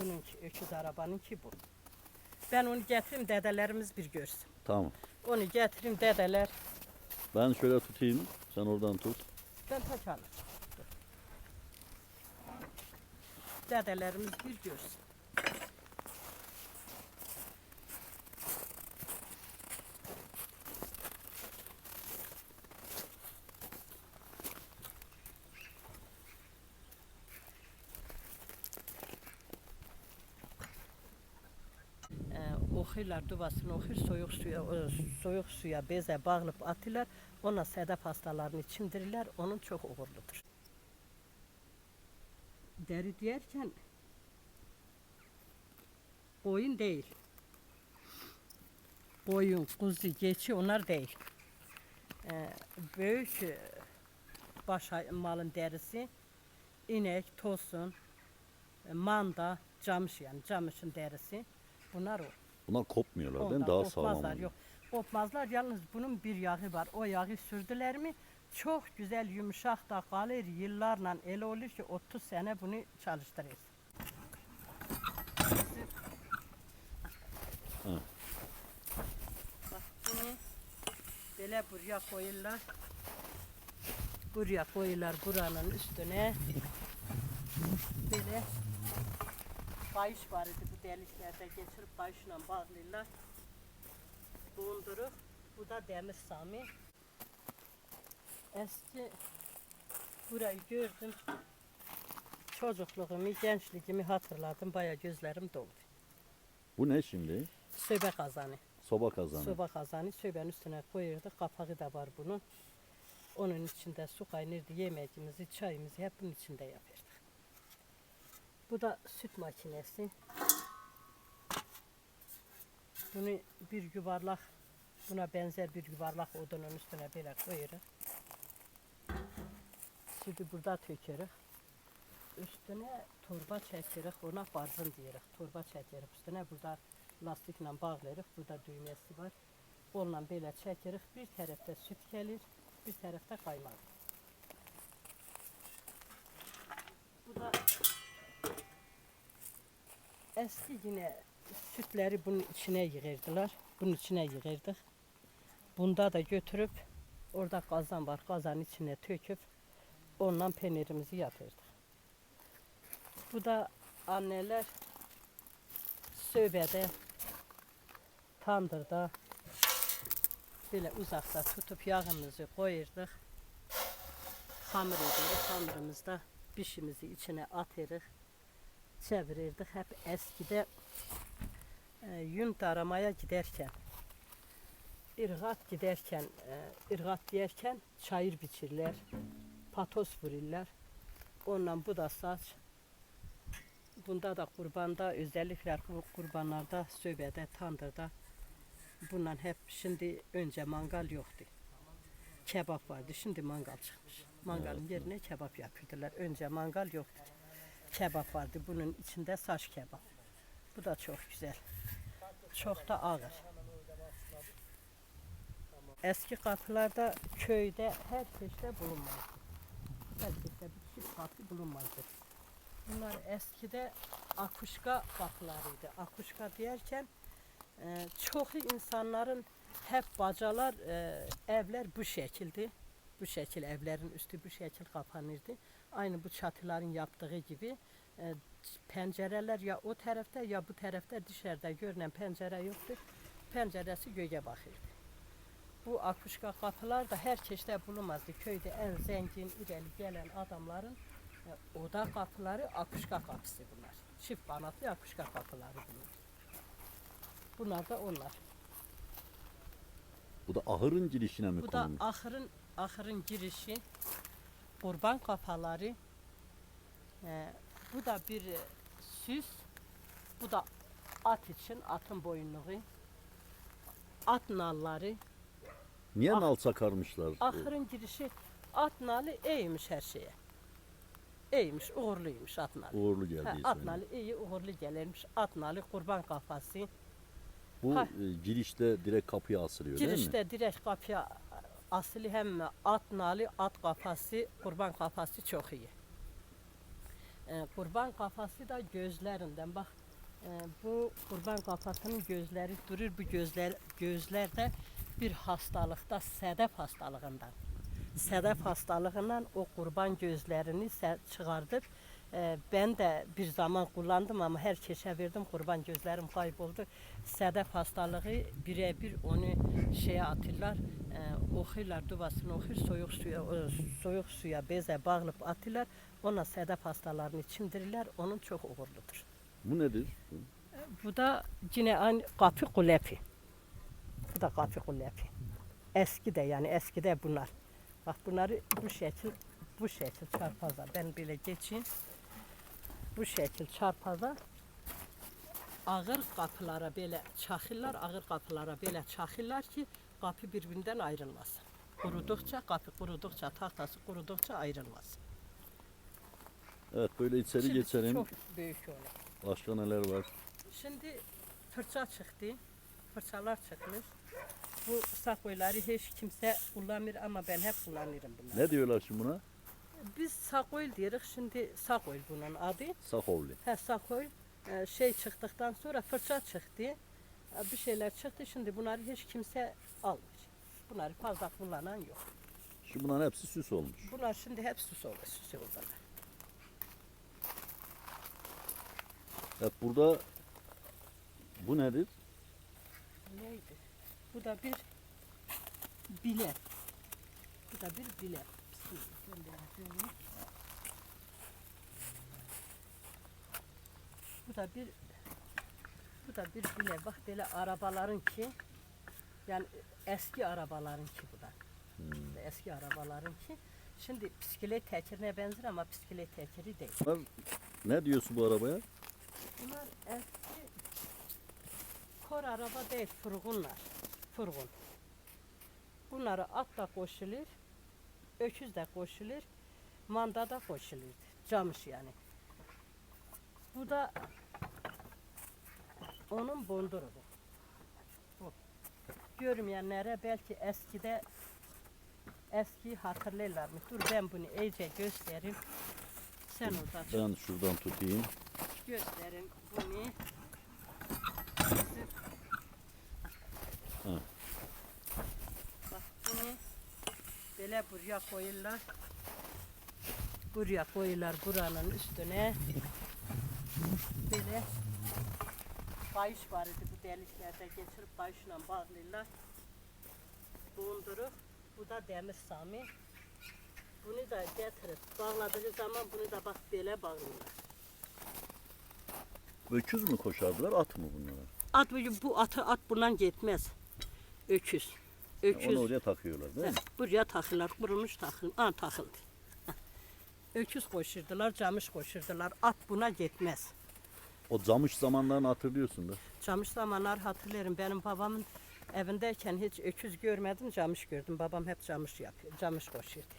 Bununki öküz arabanınki bu. Ben onu getireyim dedelerimiz bir görsün. Tamam. Onu getireyim dedeler. Ben şöyle tutayım. Sen oradan tut. Ben tak alırım. Dur. Dedelerimiz bir görsün. Oxuyurlar duvasını oxuyur, soyuq suya, o, soyuq suya bezə bağlayıb atırlar. Ona sədəf hastalarını içindirirlər. Onun çox uğurludur. Dəri deyərkən boyun deyil. Boyun, kuzu, geçi onlar değil. Ee, böyük e, baş malın dərisi inek, tosun, manda, camış yani camışın dərisi. Bunlar o. Bunlar kopmuyorlar değil mi? Ondan Daha kopmazlar, sağlam. oluyor. Yok. Kopmazlar. Yalnız bunun bir yağı var. O yağı sürdüler mi çok güzel yumuşak da kalır. Yıllarla ele olur ki 30 sene bunu çalıştırırız. Ha. Bak bunu böyle buraya koyurlar. Buraya koyurlar buranın üstüne. Böyle kayış var idi bu deliklerde geçirip kayışla bağlıyorlar. Bulundurur. Bu da demir sami. Eski burayı gördüm. Çocukluğumu, gençliğimi hatırladım. Baya gözlerim doldu. Bu ne şimdi? Söbe kazanı. Soba kazanı. Soba kazanı söbenin üstüne koyuyorduk. Kapağı da var bunun. Onun içinde su kaynırdı. Yemeğimizi, çayımızı hep bunun içinde yapıyorduk. Bu da süt makinesi. Bunu bir yuvarlak, buna benzer bir yuvarlak odunun üstüne böyle koyuyoruz. Sütü burada tökürük. Üstüne torba çekirik, ona barzın diyoruz. Torba çekirik üstüne burada lastikle bağlayırıq. Burada düymesi var. Onunla belə çəkirik. Bir tərəfdə süt gəlir, bir tərəfdə qaymaq. Bu da eski yine sütleri bunun içine yığırdılar. Bunun içine yığırdık. Bunda da götürüp orada kazan var. Kazanın içine töküp onunla penirimizi yapırdık. Bu da anneler söbədə, tandırda belə uzaqda tutub yağımızı qoyurduq. Xamır edirik. Xamırımızda bişimizi içine atırıq. Çevirirdik. Hep eskidə e, yun daramaya giderken, ırgat giderken, e, ırgat diyerken çayır biçirlər, patos vururlar. Onunla bu da saç. Bunda da kurbanda özellikle kurbanlarda, söbede, tandırda bundan hep şimdi önce mangal yoktu. Kebap vardı. Şimdi mangal çıkmış. Mangalın yerine kebap yapıyordular. Önce mangal yoktu. Kebap vardı. Bunun içinde saç kebap. Bu da çok güzel. Çok da ağır. Eski kapılarda köyde her çeşitde bulunmazdı. Her çeşitde bir çift kapı bulunmazdı. Bunlar eskide akuşka kapılarıydı. Akuşka diyerken e, çoxu insanların hep bacalar, e, evler bu şekildi. Bu şekil evlerin üstü bu şekil kapanırdı. Aynı bu çatıların yaptığı gibi e, pencereler ya o tarafta ya bu tarafta dışarıda görünen pencere yoktu. Penceresi göğe bakırdı. Bu akuşka kapılar da her çeşitde bulunmazdı. Köyde en zengin, ileri gelen adamların e, oda kapıları akuşka kapısı bunlar. Çift kanatlı akuşka kapıları bunlar. Bunlar da onlar. Bu da ahırın girişine mi Bu da konulmuş? ahırın ahırın girişi. Kurban kafaları. E, bu da bir e, süs. Bu da at için atın boyunluğu. At nalları. Niye ah- nal sakarmışlar? Ahırın girişi at nalı iyiymiş her şeye. İyiymiş, uğurluymuş at nalı. Uğurlu geldi at ismi. nalı iyi uğurlu gelirmiş. At nalı kurban kafası. Bu Ha. e, girişte direkt kapıya asılıyor değil mi? Girişte direkt kapıya asli həm at nalı, at qafası, qurban qafası çox iyi. E, qurban qafası da gözlərindən bax e, bu qurban qafasının gözləri durur bu gözlər gözlər də bir xəstəlikdə sədəf xəstəliyindan. Sədəf xəstəliyindən o qurban gözlərini çıxardıb çıkardıp e, ben de bir zaman kullandım ama herkese verdim kurban gözlerim kayboldu. Sedef hastalığı birebir onu şeye atırlar. E, okuyorlar duasını okuyor soğuk suya o soğuk suya beze bağlayıp atırlar. Ona sedef hastalarını çimdirirler. Onun çok uğurludur. Bu nedir? Bu da yine aynı kapı kulepi. Bu da kapı kulepi. Eski de yani eski de bunlar. Bak bunları bu şekil bu şekil çarpazlar. Ben bile geçeyim. Bu şekil çarpazlar. Ağır kapılara böyle çakırlar, ağır kapılara böyle çakırlar ki kapı birbirinden ayrılmasın. Kurudukça, kapı kurudukça, tahtası kurudukça ayrılmasın. Evet böyle içeri Şimdi geçelim. Çok büyük olur. Başka neler var? Şimdi fırça çıktı. Fırçalar çıkmış. Bu sakoyları hiç kimse kullanmıyor ama ben hep kullanırım bunları. Ne diyorlar şimdi buna? Biz sakoy diyoruz. Şimdi sakoy bunun adı. Sahovli. He sakoy e, şey çıktıktan sonra fırça çıktı. E, Bir şeyler çıktı. Şimdi bunları hiç kimse almıyor. Bunları fazla kullanan yok. Şimdi bunların hepsi süs olmuş. Bunlar şimdi hep süs oldu, süs oldular. Evet burada bu nedir? Neydi? Bu da bir bilet. Bu da bir bilet. Bu da bir bu da bir bilet. Bak böyle arabaların ki yani eski arabaların ki bu da. Eski arabaların ki. Şimdi bisiklet tekerine benzer ama bisiklet tekeri değil. Bunlar ne diyorsun bu arabaya? Bunlar eski kor araba değil, furgunlar. Furgun. Bunları atla koşulur, öküz de koşulur, manda da koşulur. Camış yani. Bu da onun bonduru bu. Görmeyenlere belki eskide eski hatırlarlar mı? Dur ben bunu iyice göstereyim. Sen tut. Ben şuradan tutayım. gösterin bunu. Ha. Bak bunu böyle buraya koyurlar. Buraya koyurlar buranın üstüne. Böyle kayış var idi bu deliklerde geçirip kayışla bağlıyorlar. Bulundurur. Bu da demir sami. Bunu da getirip bağladığı zaman bunu da bak böyle bağlıyorlar. Öküz mü koşardılar at mı bunlara? At bu, atı at bundan gitmez. Öküz. Öküz. Onu oraya takıyorlar değil mi? Heh, buraya takırlar. Kurumuş takıl. Aa takıldı. Heh. Öküz koşurdular, camış koşurdular. At buna gitmez. O camış zamanlarını hatırlıyorsun da. Camış zamanlar hatırlarım. Benim babamın evindeyken hiç öküz görmedim, camış gördüm. Babam hep camış yapıyor, camış koşuyordu.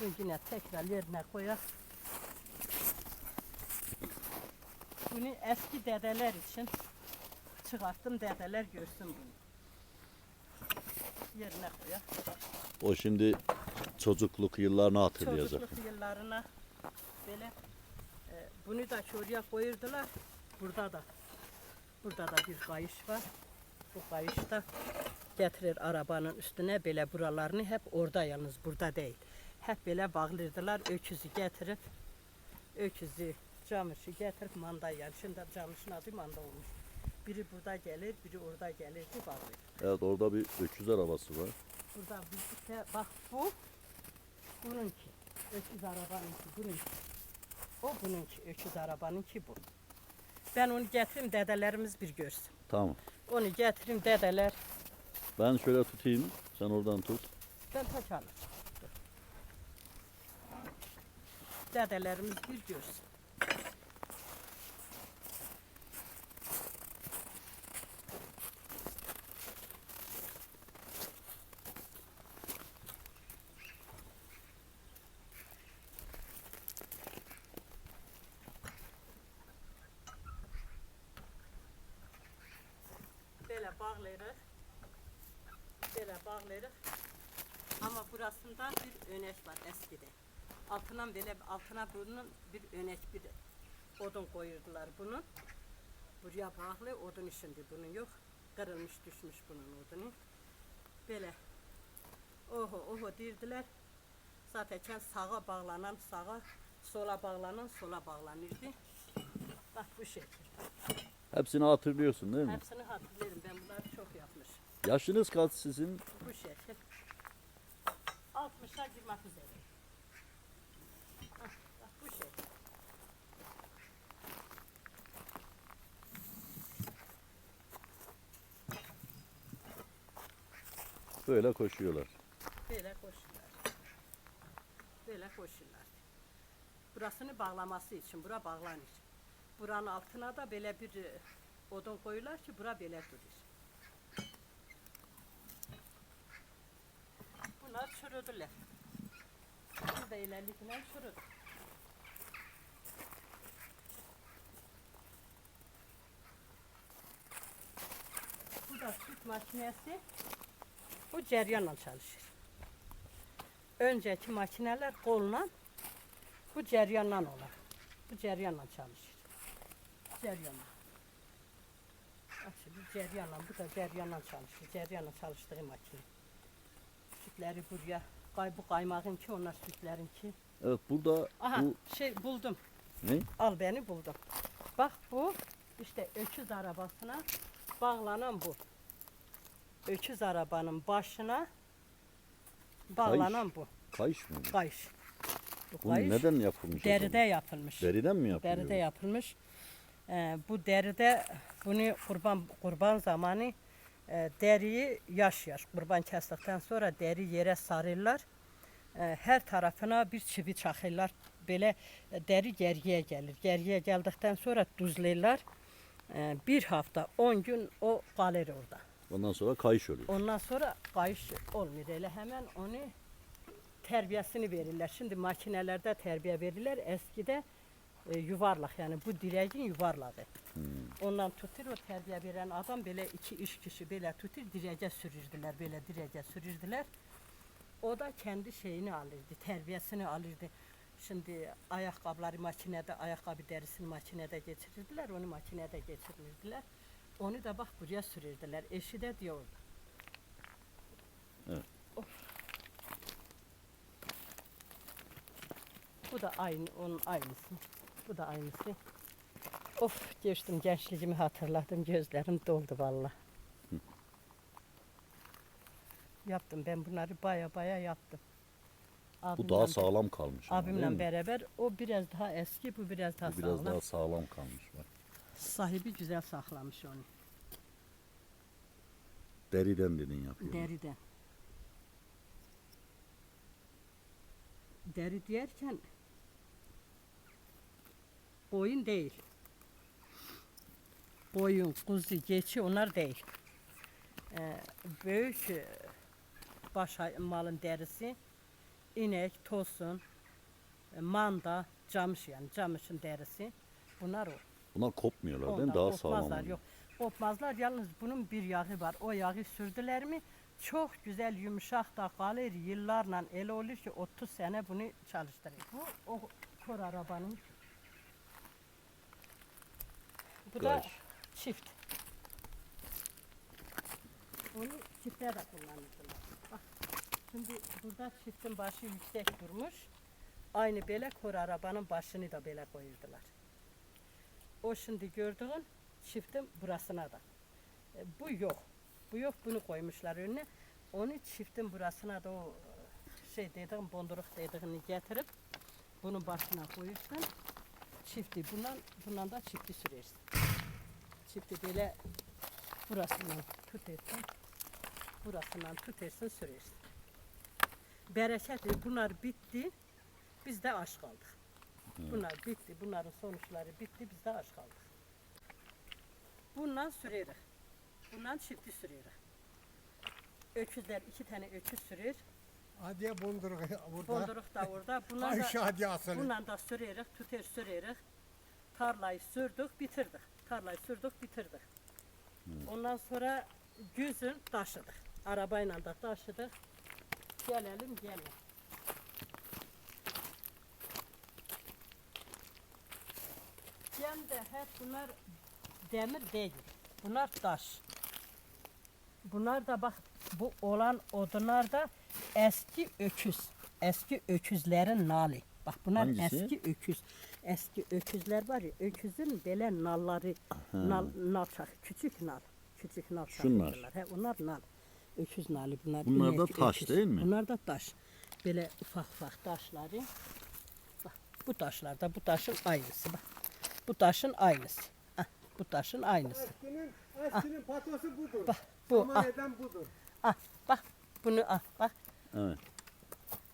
Bunu yine tekrar yerine koyak. Bunu eski dedeler için çıkarttım, dedeler görsün bunu. Yerine koyak. O şimdi çocukluk yıllarını hatırlayacak. Çocukluk yıllarına böyle e, bunu da şuraya koyurdular. Burada da burada da bir kayış var. Bu kayış da getirir arabanın üstüne böyle buralarını hep orada yalnız burada değil. Hep böyle bağlırdılar öküzü getirip öküzü camışı getirip manda yani şimdi camışın adı manda olmuş. Biri burada gelir, biri orada gelir ki bağlıyor. Evet orada bir öküz arabası var. Burada bir de bak bu bununki. Öküz arabanınki bununki. O bununki öküz arabanınki bu. Ben onu getireyim dedelerimiz bir görsün. Tamam. Onu getireyim dedeler. Ben şöyle tutayım. Sen oradan tut. Ben takarım. Dedelerimiz bir görsün. Bağlayırıq. Böyle bağlayırıq. Ama burasında bir öneş var eskide. altına böyle altına bunun bir önek bir odun koyurdular bunun. Buraya bağlı odun içindi bunun yok. Kırılmış düşmüş bunun odunu. Böyle oho oho dirdiler. Zaten sağa bağlanan sağa, sola bağlanan sola bağlanırdı. Bak bu şekil. Hepsini hatırlıyorsun değil mi? Hepsini hatırlarım. Ben bunları çok yapmışım. Yaşınız kaç sizin? Bu şekil. 60'a girmek üzere. Hah, Bak bu şekil. Böyle koşuyorlar. Böyle koşuyorlar. Böyle koşuyorlar. Burasını bağlaması için bura bağlanır. Buranın altına da böyle bir e, odun koyuyorlar ki bura böyle durur. Bunlar çürüdüler. Burada ilerlikler çürüdü. Bu da süt makinesi. Bu ceryanla çalışır. Önceki makineler kolla, bu ceryanla olur. Bu ceryanla çalışır. Ceryanla. Açılır ceryanla, bu da ceryanla çalışır. Ceryanla çalıştığı makine. Sütleri buraya, kay, bu kaymağın ki onlar sütlerin ki. Evet burada Aha bu şey buldum. ne? Al beni buldum. Bak bu işte öküz arabasına bağlanan bu. Öküz arabanın başına bağlanan bu. Kayış mı? Kayış. Bu Bu kayış neden yapılmış? deride zaman? yapılmış. Deriden mi yapılıyor? Deride yapılmış. Ee, bu deride bunu kurban kurban zamanı e, deriyi yaşıyor. Kurban kestikten sonra deri yere sarırlar. Ee, her tarafına bir çivi çakırlar. Böyle e, deri geriye gelir. Geriye geldikten sonra tuzlayırlar. Ee, bir hafta 10 gün o kalır orada. Ondan sonra kayış oluyor. Ondan sonra kayış olmuyor. Öyle hemen onu terbiyesini verirler. Şimdi makinelerde terbiye verirler. Eskide e, yuvarlak yani bu direğin yuvarlağı. Ondan tutur o terbiye veren adam böyle iki üç kişi böyle tutur direce sürürdüler. Böyle direce sürürdüler. O da kendi şeyini alırdı, terbiyesini alırdı. Şimdi ayakkabıları makinede, ayakkabı derisini makinede geçirirdiler, onu makinede geçirirdiler. Onu da bak buraya sürürdüler. Eşi de diyor orada. Evet. Of. Bu da aynı, onun aynısı. Bu da aynısı. Of geçtim gençliğimi hatırladım. Gözlerim doldu valla. Yaptım ben bunları baya baya yaptım. Bu Abimle daha be- sağlam kalmış. ama, değil Abimle mi? beraber o biraz daha eski bu biraz daha Bu biraz sağlam. daha sağlam kalmış. Bak. Sahibi güzel saklamış onu. Deriden dedin yapıyor. Deriden. Deri diyerken koyun değil. Koyun, kuzu, geçi onlar değil. Ee, büyük e, baş malın derisi inek, tosun, e, manda, camış yani camışın derisi. Bunlar o. Bunlar kopmuyorlar değil mi? Ondan Daha sağlam oluyor. Yok. Kopmazlar yalnız bunun bir yağı var. O yağı sürdüler mi çok güzel yumuşak da kalır yıllarla el olur ki 30 sene bunu çalıştırır. Bu o kor arabanın. Bu da çift. Onu çifte de kullanırdılar. Bak şimdi burada çiftin başı yüksek durmuş. Aynı böyle kor arabanın başını da böyle koyurdular. O şimdi gördüğün çiftin burasına da. E, bu yok. Bu yok bunu koymuşlar önüne. Onu çiftin burasına da o e, şey dediğim bonduruk dediğini getirip bunun başına koyursun. Çifti bundan bundan da çifti sürersin. Çifti böyle burasından tutarsın. Burasından tutarsın sürersin. Bereketli bunlar bitti. Biz de aç kaldık. Bunlar bitti. Bunların sonuçları bitti. Biz de aç kaldık. Bundan süreriz. Bundan çifti süreriz. Öküzler iki tane öküz sürür. Hadiye bonduruk burada. Bonduruk da orada. Bunlar Ayşe hadiye asılı. Bundan da sürerek, tüter sürerek tarlayı sürdük, bitirdik. Tarlayı sürdük, bitirdik. Ondan sonra güzün taşıdık. Arabayla da taşıdık. Gelelim gelelim. Hem de hep bunlar demir değil. Bunlar taş. Bunlar da bak bu olan odunlar da eski öküz. Eski öküzlerin nali. Bak bunlar Hangisi? eski öküz. Eski öküzler var ya öküzün böyle nalları nal, nal çak, küçük nal. Küçük nal Şunlar. çakıyorlar. He, onlar nal. Öküz nalı bunlar. Bunlar da inek, taş öküz. değil mi? Bunlar da taş. Böyle ufak ufak taşları. Bak bu taşlar da bu taşın aynısı. Bak. Bu taşın aynısı. Hah, bu taşın aynısı. Eskinin, eskinin patosu budur. Bak bu Ama ah, neden budur? ah, bak bunu ah bak Evet.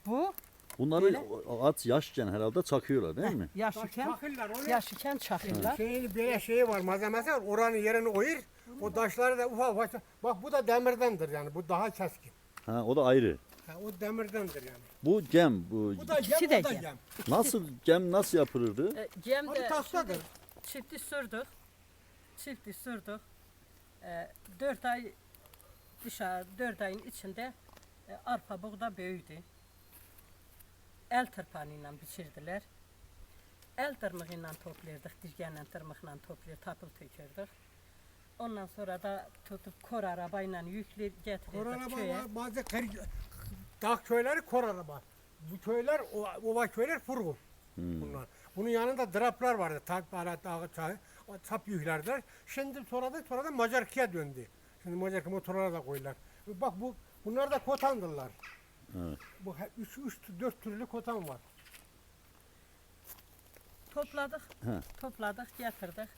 bu Bunları Böyle. at yaşken herhalde çakıyorlar değil mi? yaş Bak iken çakırlar onu. yaş iken çakırlar. Şeyin böyle şeyi var malzemesi var. Oranın yerini oyur. O taşları da ufak ufak. Bak bu da demirdendir yani. Bu daha keskin. Ha, o da ayrı. Ha, o demirdendir yani. Bu gem, bu Bu da İkisi gem, de o da gem. gem. nasıl gem nasıl yapılırdı? E, Cem Hadi de tahtadır. şimdi çifti sürdük. Çifti sürdük. E, dört ay dışarı, dört ayın içinde e, arpa buğda büyüdü. El tırpanıyla biçirdiler. El tırmığıyla toplardık, dirgenle tırmıkla toplar, tapıl tökürdük. Ondan sonra da tutup kor arabayla yüklü Kor getirirdik araba köye. var. Bazı kır, dağ köyleri kor araba. Bu köyler, ova, köyler furgun. Bunlar. Bunun yanında draplar vardı. Tap, çay, o tap yüklerdiler. Şimdi sonra da, sonra da Macarka'ya döndü. Şimdi Macarka motorlara da koyuyorlar. Bak bu, bunlar da kotandırlar. Evet. Bu 3 3 4 türlü kotan var. Topladık, He. topladık, getirdik.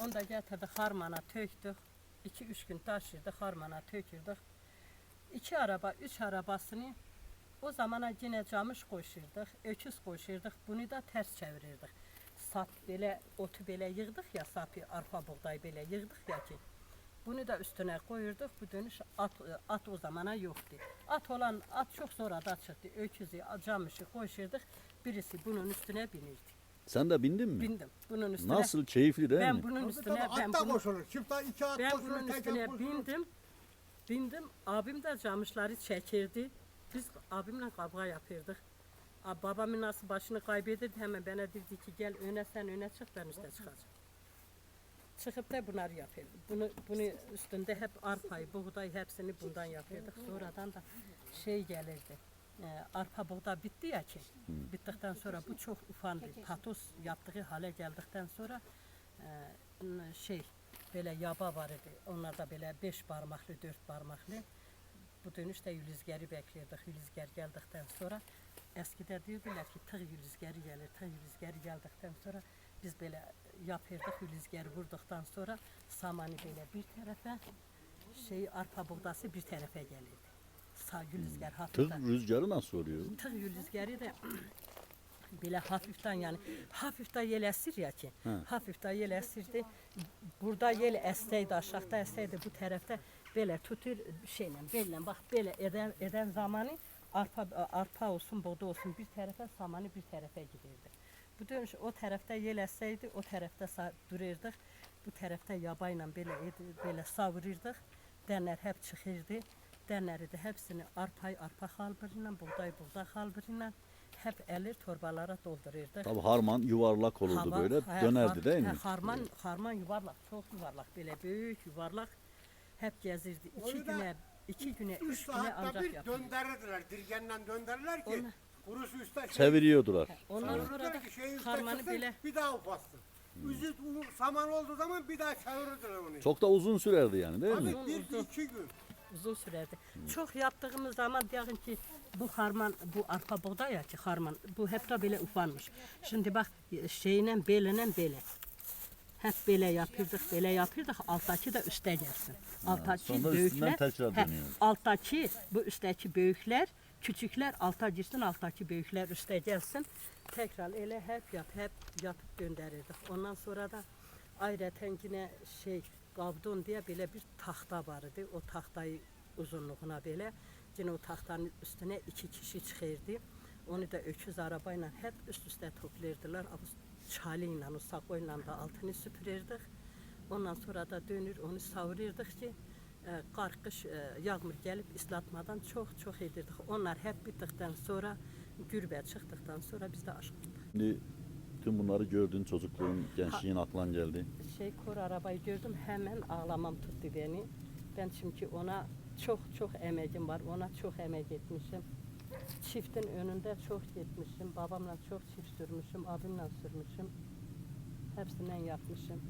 Onu da getirdik, harmana töktük. İki üç gün taşırdık, harmana tökürdük. İki araba, üç arabasını o zamana yine camış koşurduk, öküz koşurduk. Bunu da ters çevirirdik. Sap böyle, otu böyle yığdık ya, sapı, arpa buğday böyle yığdık ya ki. Bunu da üstüne koyurduk. Bu dönüş at, at o zamana yoktu. At olan at çok sonra da çıktı. Öküzü, camışı koşurduk. Birisi bunun üstüne binirdi. Sen de bindin mi? Bindim. Bunun üstüne. Nasıl keyifli değil ben mi? bunun Tabii üstüne tabii, ben at da bunu, koşulur. İki at ben koşulur, bunun üstüne koşulur. bindim. Bindim. Abim de camışları çekirdi. Biz abimle kavga yapırdık. Babamın nasıl başını kaybedirdi hemen bana dedi ki gel öne sen öne çık ben üste çıkacağım. Çıkıp da bunları yapıyorduk. Bunu, bunu üstünde hep arpayı, buğday hepsini bundan yapıyorduk. Sonradan da şey gelirdi. e, arpa buğday bitti ya ki. Bittikten sonra bu çok ufandı. Patos yaptığı hale geldikten sonra e, şey böyle yaba var idi. Onlar da böyle beş parmaklı, dört parmaklı. Bu dönüşte yülüzgeri bekliyorduk. Yülüzger geldikten sonra eskide diyordular ki tığ yülüzgeri gelir. Tığ yülüzgeri geldikten sonra biz böyle yapırdık yülüzgeri vurduktan sonra samanı böyle bir tarafa şey arpa buğdası bir tarafa gelirdi. Sağ yülüzger Tır hafiften. rüzgarı nasıl oluyor? Tığ yülüzgeri de böyle hafiften yani hafiften yel esir ya ki. He. Hafiften yel esirdi. Burada yel esteydi aşağıda esteydi bu tarafta böyle tutur şeyle belli bak böyle eden, eden zamanı arpa arpa olsun buğda olsun bir tarafa samanı bir tarafa giderdi. Bu dönüş o tarafta yel esseydi o tarafta sa- dururduk. Bu tarafta yabayla böyle edi- böyle savururduk. Denler hep çıkırdı. Denleri de hepsini arpay arpa halbırıyla, buğday buğday halbırıyla hep elir torbalara doldururduk. Tabii harman yuvarlak olurdu Hava- böyle he, dönerdi har- değil he, mi? Harman, harman yuvarlak, çok yuvarlak, böyle büyük yuvarlak. Hep gezirdi. İki Onu güne, iki güne, Üç üç güne saatte ancak bir yapılır. döndürürler. Dirgenle döndürürler ki Onlar- kurusu üstte şey. Çeviriyordular. Ondan sonra da ki şeyi üstte harmanı çıksın, böyle Bir daha ufatsın. Üzüt u- saman olduğu zaman bir daha çevirirler onu. Çok da uzun sürerdi yani değil mi? Uzun, bir iki gün. uzun sürerdi. Çok yaptığımız zaman diyelim ki bu harman, bu arpa buğday ya ki harman, bu hep de böyle ufanmış. Şimdi bak şeyle belinen bele. Hep böyle yapırdık, böyle yapırdık. Alttaki de üste gelsin. Alttaki sonra üstünden büyükler, tekrar he, dönüyor. alttaki bu üstteki büyükler, küçükler alta girsin, alttaki büyükler üste gelsin. Tekrar öyle hep yap, hep yapıp gönderirdik. Ondan sonra da ayrıca yine şey Gavdon diye böyle bir tahta vardı. O tahtayı uzunluğuna böyle. Yine o tahtanın üstüne iki kişi çıkırdı. Onu da öküz arabayla hep üst üste toplardılar. O çalıyla, o sakoyla da altını süpürürdük. Ondan sonra da dönür onu savururduk ki e, kar, kış, e, yağmur gelip ıslatmadan çok çok edirdik. Onlar hep bittikten sonra gürbə çıxdıktan sonra biz də aşıq Şimdi Tüm bunları gördün çocukluğun, gençliğin aklın geldi. Şey kor arabayı gördüm hemen ağlamam tuttu beni. Ben çünkü ona çok çok emeğim var. Ona çok emek etmişim. Çiftin önünde çok gitmişim. Babamla çok çift sürmüşüm. Abimle sürmüşüm. Hepsinden yapmışım.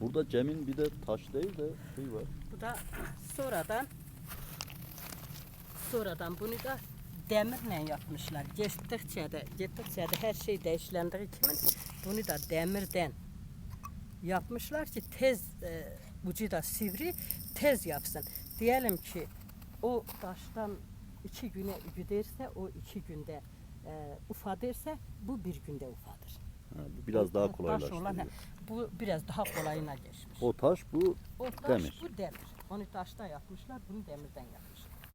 Burada Cem'in bir de taş değil de şey var. Bu da sonradan sonradan bunu da demirle yapmışlar. Geçtikçe de, gittikçe de her şey değişlendiği kimin bunu da demirden yapmışlar ki tez e, ucu da sivri tez yapsın. Diyelim ki o taştan iki güne güderse o iki günde e, ufaderse bu bir günde ufadır. Ha, bu biraz daha Taş kolaylaştırıyor. olan, he, bu biraz daha kolayına geçmiş. O taş bu O taş Demir. bu demir. Onu taşta yapmışlar, bunu demirden yapmışlar.